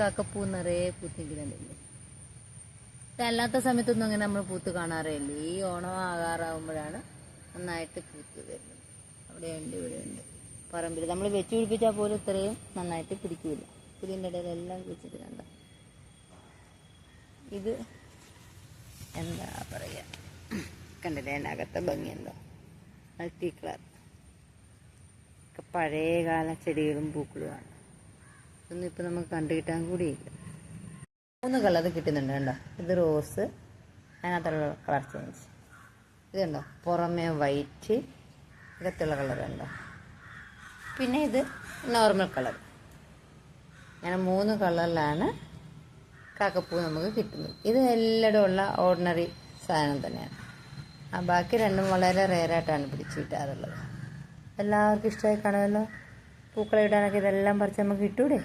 കാക്കപ്പൂ നിറയെ പൂത്തിരിക്കുന്നുണ്ടല്ലേ? അല്ലാത്ത സമയത്തൊന്നും അങ്ങനെ നമ്മൾ പൂത്ത് കാണാറില്ല ഈ ഓണം ആകാറാവുമ്പോഴാണ് നന്നായിട്ട് പൂത്ത് വരുന്നത്. അവിടെയുണ്ട് ഇവിടെയുണ്ട്. പറമ്പിൽ നമ്മൾ വെച്ച് പിടിപ്പിച്ചാൽ പോലും ഇത്രയും നന്നായിട്ട് പിടിക്കില്ല പുതിന്റെ ഇടയിലെല്ലാം വെച്ചിട്ട് കണ്ട? ഇത് എന്താ പറയുക കണ്ടില്ലേ? അതിനകത്തെ ഭംഗിയുണ്ടോ മൾട്ടി കളർ. പഴയ പഴയകാല ചെടികളും പൂക്കളുമാണ് ഇതൊന്നും ഇപ്പം നമുക്ക് കണ്ടു കിട്ടാൻ കൂടിയില്ല. മൂന്ന് കളർ കിട്ടുന്നുണ്ട് കണ്ടോ? ഇത് റോസ് അതിനകത്തുള്ള കളർ ചേഞ്ച്. ഇത് കണ്ടോ? പുറമേ വൈറ്റ് ഇതൊക്കെയുള്ള കളർ കണ്ടോ? പിന്നെ ഇത് നോർമൽ കളർ. അങ്ങനെ മൂന്ന് കളറിലാണ് കാക്കപ്പൂ നമുക്ക് കിട്ടുന്നത്. ഇത് എല്ലായിടും ഉള്ള ഓർഡിനറി സാധനം തന്നെയാണ്. ആ ബാക്കി രണ്ടും വളരെ റെയറായിട്ടാണ് പിടിച്ച് കിട്ടാറുള്ളത്. എല്ലാവർക്കും ഇഷ്ടമായി കാണുമല്ലോ? പൂക്കളെ ഇടാനൊക്കെ ഇതെല്ലാം പറിച്ച് നമുക്ക് കിട്ടൂടെ